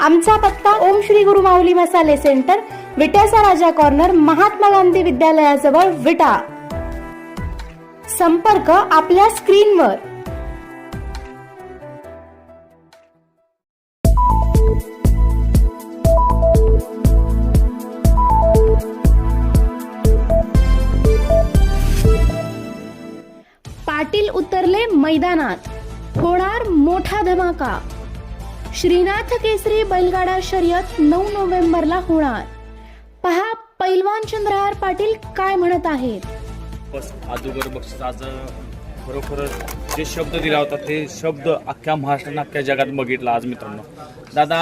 आमचा पत्ता ओम श्री गुरु माऊली मसाले सेंटर विट्याचा राजा कॉर्नर महात्मा गांधी विद्यालयाजवळ विटा. संपर्क आपल्या स्क्रीनवर. पाटील उतरले मैदानात. होणार मोठा धमाका. श्रीनाथ केसरी बैलगाडा शर्यत नऊ नोव्हेंबरला होणार. पहा पैलवान चंद्रहार पाटील काय म्हणत आहेत? बस अगोदर बक्षीस आज खरोखरच जे शब्द दिला होता ते शब्द अख्ख्या महाराष्ट्रानं अख्ख्या जगात बघितला आज मित्रांनो. दादा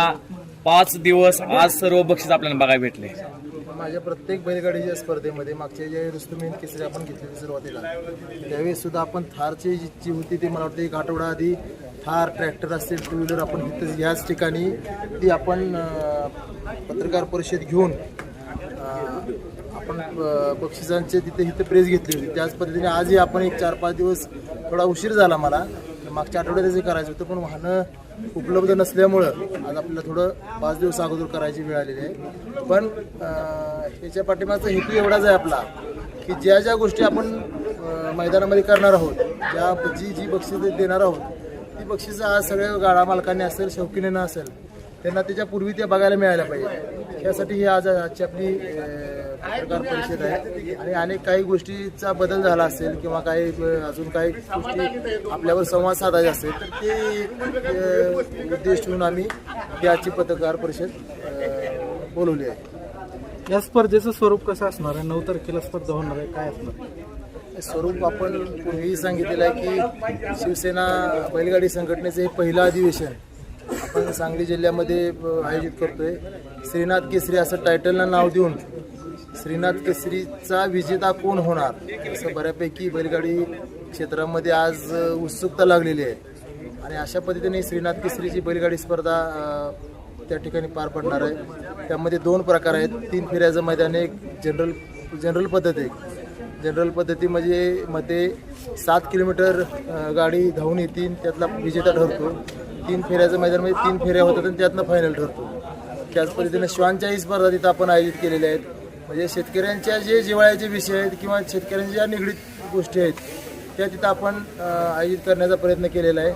पाच दिवस आज सर्व बक्षीस आपल्याला बघायला भेटले. माझ्या प्रत्येक बैलगाडीच्या स्पर्धेमध्ये मागच्या जे रुस्तुमेन केसरी आपण घेतली सुरुवातीला त्यावेळेस सुद्धा आपण थारची जी जी होती ती मला वाटतं एक आठवडा आधी थार ट्रॅक्टर असतील टू व्हीलर आपण तिथं ह्याच ठिकाणी ती आपण पत्रकार परिषद घेऊन आपण बक्षिसांचे तिथे इथं प्रेस घेतली होती. त्याच पद्धतीने आजही आपण एक चार पाच दिवस थोडा उशीर झाला मला. मागच्या आठवड्यातच करायचं होतं पण वाहनं उपलब्ध नसल्यामुळं आज आपल्याला थोडं पाच दिवस अगोदर करायची वेळ आलेली आहे. पण याच्या पाठिंबाचा हेतू एवढाच आहे आपला की ज्या ज्या गोष्टी आपण मैदानामध्ये करणार आहोत ज्या जी जी बक्षीस देणार आहोत ती बक्षीस आज सगळ्या गाडा मालकांनी असेल शौकीने असेल त्यांना त्याच्यापूर्वी ते बघायला मिळायला पाहिजे. त्यासाठी ही आज आजची आपली पत्रकार परिषद आहे. आणि अनेक काही गोष्टीचा बदल झाला असेल किंवा काही अजून काही गोष्टी आपल्यावर संवाद साधायचे असेल तर ते उद्देश ठेवून आम्ही ही आजची पत्रकार परिषद बोलवली आहे. या स्पर्धेचं स्वरूप कसं असणार आहे? नऊ तारखेला स्पर्धा होणार आहे. काय असणार? आहे स्वरूप आपण पूर्वी सांगितलेलं आहे की शिवसेना बैलगाडी संघटनेचं हे पहिलं अधिवेशन आपण सांगली जिल्ह्यामध्ये आयोजित करतोय. श्रीनाथ केसरी असं टायटलला नाव देऊन श्रीनाथ केसरीचा विजेता कोण होणार असं बऱ्यापैकी बैलगाडी क्षेत्रामध्ये आज उत्सुकता लागलेली आहे. आणि अशा पद्धतीने श्रीनाथ केसरीची बैलगाडी स्पर्धा त्या ठिकाणी पार पडणार आहे. त्यामध्ये दोन प्रकार आहेत. तीन फेऱ्याचं मैदान एक जनरल जनरल पद्धत आहे. जनरल पद्धती म्हणजे मध्ये सात किलोमीटर गाडी धावून येतील त्यातला विजेता ठरतो. तीन फेऱ्याचं मैदान म्हणजे तीन फेऱ्या होतात आणि त्यातनं फायनल ठरतो. त्याच पद्धतीनं श्वानच्याही स्पर्धा तिथं आपण आयोजित केलेल्या आहेत. म्हणजे शेतकऱ्यांच्या जे जिव्हाळ्याचे विषय आहेत किंवा शेतकऱ्यांच्या ज्या निगडीत गोष्टी आहेत त्या तिथं आपण आयोजित करण्याचा प्रयत्न केलेला आहे.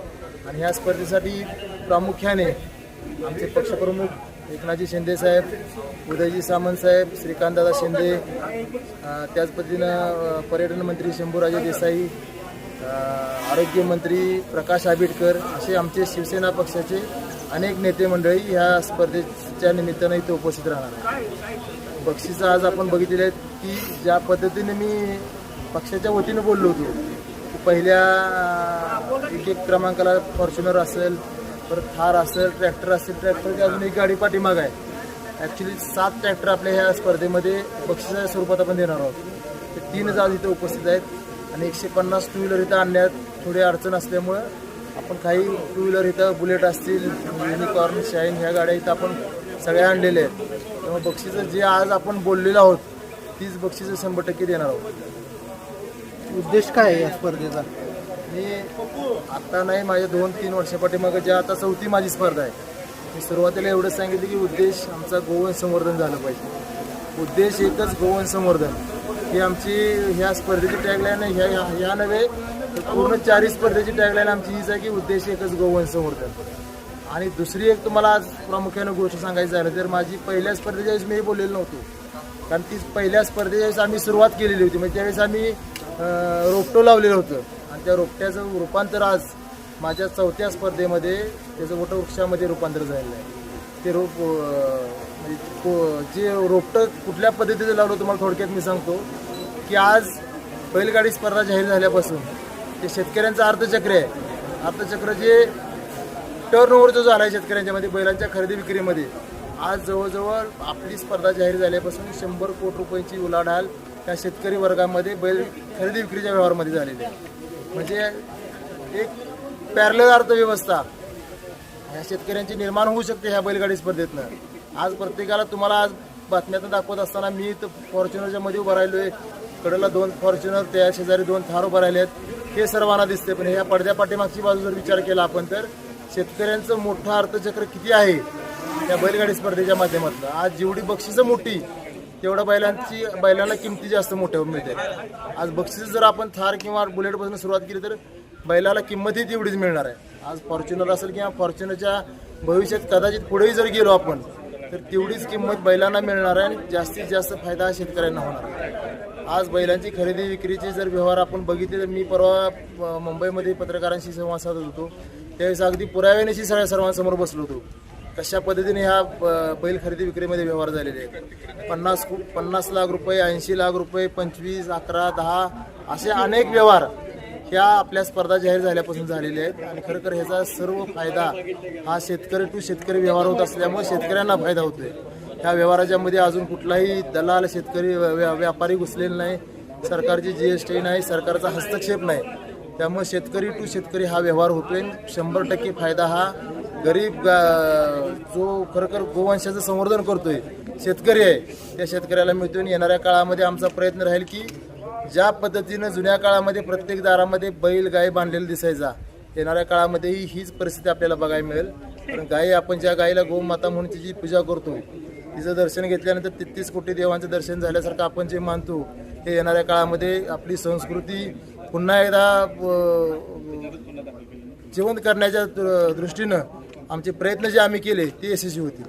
आणि ह्या स्पर्धेसाठी प्रामुख्याने आमचे पक्षप्रमुख एकनाथजी शिंदे साहेब उदयजी सामंत साहेब श्रीकांतदादा शिंदे त्याच पद्धतीनं पर्यटन मंत्री शंभूराजे देसाई आरोग्यमंत्री प्रकाश आंबेडकर असे आमचे शिवसेना पक्षाचे अनेक नेते मंडळी ह्या स्पर्धेच्या निमित्तानं इथे उपस्थित राहणार आहे बक्षिसं आज आपण बघितलेले आहेत की ज्या पद्धतीने मी पक्षाच्या वतीनं बोललो होतो की पहिल्या एक एक क्रमांकाला फॉर्च्युनर असेल परत थार असेल ट्रॅक्टर असेल ट्रॅक्टरची अजून एक गाडी पाठीमाग आहे. ॲक्च्युली सात ट्रॅक्टर आपल्या ह्या स्पर्धेमध्ये बक्षिसाच्या स्वरूपात आपण देणार आहोत. ते तीन आज इथे उपस्थित आहेत आणि एकशे पन्नास टू व्हीलर इथं आणण्यात थोडी अडचण असल्यामुळं आपण काही टू व्हीलर इथं बुलेट असतील युनिकॉर्न शाईन ह्या गाड्या इथं आपण सगळ्या आणलेल्या आहेत. त्यामुळे बक्षिसं जे आज आपण बोललेलो आहोत तीच बक्षिसं शंभर टक्के देणार आहोत. उद्देश काय आहे या स्पर्धेचा? मी आता नाही माझ्या दोन तीन वर्षापाठीमागं ज्या आता चौथी माझी स्पर्धा आहे मी सुरुवातीला एवढंच सांगितलं की उद्देश आमचा गोवन संवर्धन झालं पाहिजे. उद्देश एकच गोवन संवर्धन. ही आमची ह्या स्पर्धेची टॅगलाईन ह्या ह्या- ह्या नव्हे पूर्ण चारही स्पर्धेची टॅगलाईन आमची हीच आहे की उद्देश एकच गोवन संवर्धन. आणि दुसरी एक तुम्हाला आज प्रामुख्यानं गोष्ट सांगायची झालं तर माझी पहिल्या स्पर्धेच्या वेळेस मी बोललेलो नव्हतो. कारण ती पहिल्या स्पर्धेच्या वेळेस आम्ही सुरुवात केलेली होती. म्हणजे त्यावेळेस आम्ही रोपटो लावलेलं होतं. आणि त्या रोपट्याचं रूपांतर आज माझ्या चौथ्या स्पर्धेमध्ये त्याचं वटवृक्षामध्ये रूपांतर झालेलं आहे. ते रोप म्हणजे को- जे रोपटं कुठल्या पद्धतीचं लावलं तुम्हाला थोडक्यात मी सांगतो की आज बैलगाडी स्पर्धा जाहीर झाल्यापासून ते शेतकऱ्यांचं अर्थचक्र आहे. अर्थचक्र जे टर्न ओव्हर जो झाला आहे शेतकऱ्यांच्यामध्ये बैलांच्या खरेदी विक्रीमध्ये आज जवळजवळ आपली स्पर्धा जाहीर झाल्यापासून शंभर कोटी रुपयांची उलाढाल त्या शेतकरी वर्गामध्ये बैल खरेदी विक्रीच्या व्यवहारामध्ये झालेली आहे. म्हणजे एक पॅरलर अर्थव्यवस्था ह्या शेतकऱ्यांची निर्माण होऊ शकते ह्या बैलगाडी स्पर्धेतनं. आज प्रत्येकाला तुम्हाला आज बातम्यातून दाखवत असताना मी तर फॉर्च्युनरच्या मध्ये उभं राहिलोय. कडेला दोन फॉर्च्युनर त्या शेजारी दोन थार उभं राहिले आहेत. हे सर्वांना दिसते पण ह्या पडद्या पाठीमागची बाजू जर विचार केला आपण तर शेतकऱ्यांचं मोठं अर्थचक्र किती आहे? त्या बैलगाडी स्पर्धेच्या माध्यमातून. आज जेवढी बक्षिसं मोठी तेवढ्या बैलांची बैलांना किमती जास्त मोठ्या मिळते आज बक्षीस जर आपण थार किंवा बुलेटपासून सुरुवात केली तर बैलाला किंमतही तेवढीच मिळणार आहे. आज फॉर्च्युनर असेल किंवा फॉर्च्युनरच्या भविष्यात कदाचित पुढेही जर गेलो आपण तर तेवढीच किंमत बैलांना मिळणार आहे आणि जास्तीत जास्त फायदा हा शेतकऱ्यांना होणार आहे. आज बैलांची खरेदी विक्रीचे जर व्यवहार आपण बघितले तर मी परवा मुंबईमध्ये पत्रकारांशी संवाद साधत होतो. त्यावेळेस अगदी पुराव्यानेशी सगळ्या सर्वांसमोर बसलो होतो. कशा पद्धतीने ह्या बैल खरेदी विक्रीमध्ये व्यवहार झालेले आहेत? पन्नास कु- पन्नास लाख रुपये ऐंशी लाख रुपये पंचवीस अकरा दहा असे अनेक व्यवहार ह्या आपल्या स्पर्धा जाहीर झाल्यापासून झालेल्या आहेत. आणि खरं तर ह्याचा सर्व फायदा हा शेतकरी टू शेतकरी व्यवहार होत असल्यामुळे शेतकऱ्यांना फायदा होतोय. ह्या व्यवहाराच्यामध्ये अजून कुठलाही दलाल शेतकरी व्या- व्यापारी घुसलेला नाही. सरकारची जी एस टी नाही सरकारचा हस्तक्षेप नाही. त्यामुळे शेतकरी टू शेतकरी हा व्यवहार होतोय. शंभर टक्के फायदा हा गरीब गा- जो खरोखर गोवंशाचं संवर्धन करतोय शेतकरी आहे त्या शेतकऱ्याला मिळतो आणि येणाऱ्या काळामध्ये आमचा प्रयत्न राहील की ज्या पद्धतीनं जुन्या काळामध्ये प्रत्येक दारामध्ये बैल गाय बांधलेला दिसायचा येणाऱ्या काळामध्येही हीच परिस्थिती आपल्याला बघायला मिळेल कारण गायी आपण ज्या गायीला गोमाता म्हणून तिची पूजा करतो तिचं दर्शन घेतल्यानंतर तेहतीस कोटी देवांचं दर्शन झाल्यासारखं आपण जे मानतो हे येणाऱ्या काळामध्ये आपली संस्कृती पुन्हा एकदा जिवंत करण्याच्या दृ- दृष्टीनं आमचे प्रयत्न जे आम्ही केले ते यशस्वी होतील.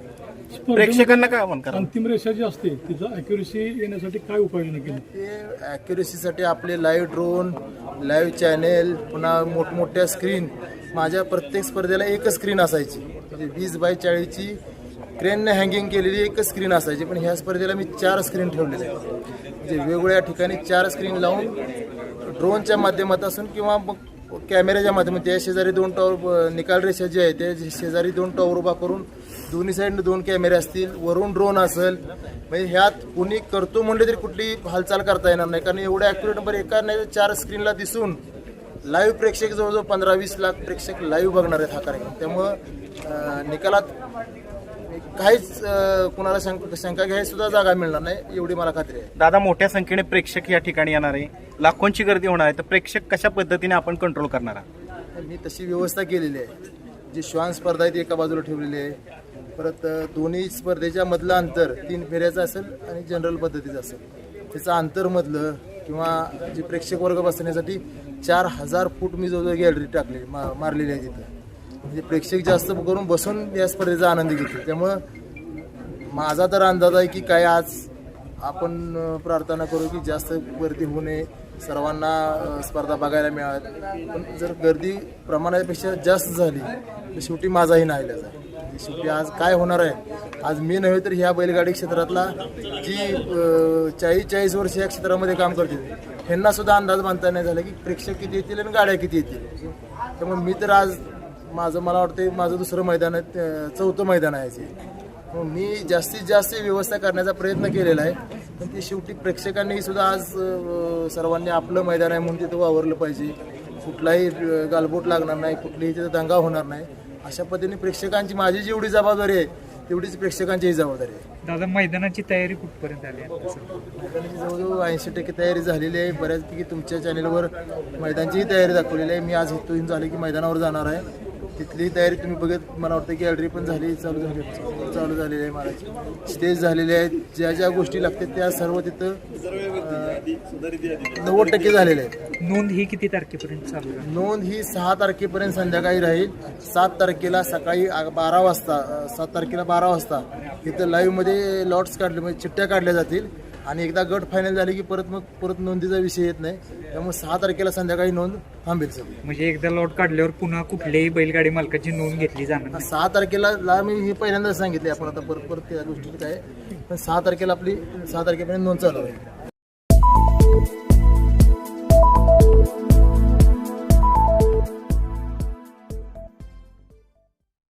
प्रेक्षकांना काय आव्हान करा अंतिम रेषा जी असते तिचं अॅक्युरेसी येण्यासाठी काय उपाययोजना केली? ते ॲक्युरेसीसाठी आपले लाईव्ह ड्रोन लाईव्ह चॅनेल पुन्हा मोठमोठ्या स्क्रीन माझ्या प्रत्येक स्पर्धेला एकच स्क्रीन असायची. म्हणजे वीस बाय चाळीसची क्रेनने हँगिंग केलेली एकच स्क्रीन असायची. पण ह्या स्पर्धेला मी चार स्क्रीन ठेवलेले आहेत. म्हणजे वेगवेगळ्या ठिकाणी चार स्क्रीन लावून ड्रोनच्या माध्यमातून किंवा मग कॅमेऱ्याच्या माध्यमातून त्या शेजारी दोन टॉवर निकाल रेषा जी आहे त्या शेजारी दोन टॉवर उभा करून दोन्ही साईडने दोन कॅमेरे असतील वरून ड्रोन असेल. म्हणजे ह्यात कुणी करतो म्हणले तरी कुठली हालचाल करता येणार नाही. कारण एवढ्या ॲक्युरेट नंबर एका नाही चार स्क्रीनला दिसून लाईव्ह प्रेक्षक जवळजवळ पंधरा वीस लाख प्रेक्षक लाईव्ह बघणार आहेत हा कार्यक्रम. त्यामुळं निकालात काहीच अं, कुणाला शंका शंका घ्यायला सुद्धा जागा मिळणार नाही एवढी मला खात्री आहे. दादा मोठ्या संख्येने प्रेक्षक या ठिकाणी येणार आहे. लाखोंची गर्दी होणार आहे. तर प्रेक्षक कशा पद्धतीने आपण कंट्रोल करणार आहात? मी तशी व्यवस्था केलेली आहे. जी श्वान स्पर्धा आहे ती एका बाजूला ठेवलेली आहे. परत अ, दोन्ही स्पर्धेच्या मधलं अंतर तीन फेऱ्याचं असेल आणि जनरल पद्धतीचं असेल. त्याचं अंतरमधलं किंवा जे प्रेक्षक वर्ग बसण्यासाठी चार हजार फूट मी जवळजवळ गॅलरी टाकली मा मारलेली आहे तिथं. म्हणजे प्रेक्षक जास्त करून बसून या स्पर्धेचा आनंद घेतील. त्यामुळं माझा तर अंदाज आहे की काय आज आपण प्रार्थना करू की जास्त गर्दी होऊ नये. सर्वांना स्पर्धा बघायला मिळात पण जर गर्दी प्रमाणापेक्षा जास्त झाली तर शेवटी माझाही नाही आहे. शेवटी आज काय होणार आहे? आज मी नव्हे तर ह्या बैलगाडी क्षेत्रातला जी चाळीस चाळीस वर्ष या क्षेत्रामध्ये काम करते ह्यांना सुद्धा अंदाज बांधता नाही झाला की प्रेक्षक किती येतील आणि गाड्या किती येतील. त्यामुळे मी तर आज माझं मला वाटतं माझं दुसरं मैदान आहे चौथं मैदान आहे याचे. मग मी जास्तीत जास्त व्यवस्था करण्याचा प्रयत्न केलेला आहे. पण ते शेवटी प्रेक्षकांनी सुद्धा आज सर्वांनी आपलं मैदान आहे म्हणून तिथं वावरलं पाहिजे. कुठलाही गालबोट लागणार नाही कुठलीही तिथं दंगा होणार नाही. अशा पद्धतीने प्रेक्षकांची माझी जेवढी जबाबदारी आहे तेवढीच प्रेक्षकांचीही जबाबदारी आहे. दादा मैदानाची तयारी कुठपर्यंत आली? मैदानाची जवळजवळ ऐंशी टक्के तयारी झालेली आहे. बऱ्याचपैकी तुमच्या चॅनेलवर मैदानचीही तयारी दाखवलेली आहे. मी आज इथून झाले की मैदानावर जाणार आहे. तिथली तयारी तुम्ही बघत मला वाटतं की ऑर्डरी पण झाली चालू झाली. चालू झालेली आहे महाराज. स्टेज झालेले आहेत. ज्या ज्या गोष्टी लागतात त्या सर्व तिथं नव्वद टक्के झालेले आहेत. नोंद ही किती तारखेपर्यंत चालू राहील? नोंद ही सहा तारखेपर्यंत संध्याकाळी राहील. सात तारखेला सकाळी बारा वाजता सात तारखेला बारा वाजता इथं लाईव्हमध्ये लॉट्स काढले म्हणजे चिठ्ठ्या काढल्या जातील. आणि एकदा गट फायनल झाली की परत मग परत नोंदीचा विषय येत नाही. त्यामुळे सहा तारखेला संध्याकाळी नोंद थांबेल सगळी. म्हणजे एकदा लॉट काढल्यावर पुन्हा कुठल्याही बैलगाडी मालकाची नोंद घेतली जाणार नाही. सहा तारखेला ला मी हे पहिल्यांदाच सांगितले आपण आता परत परत त्या गोष्टी काय पण सहा तारखेला आपली सहा तारखेपर्यंत नोंद चालू आहे.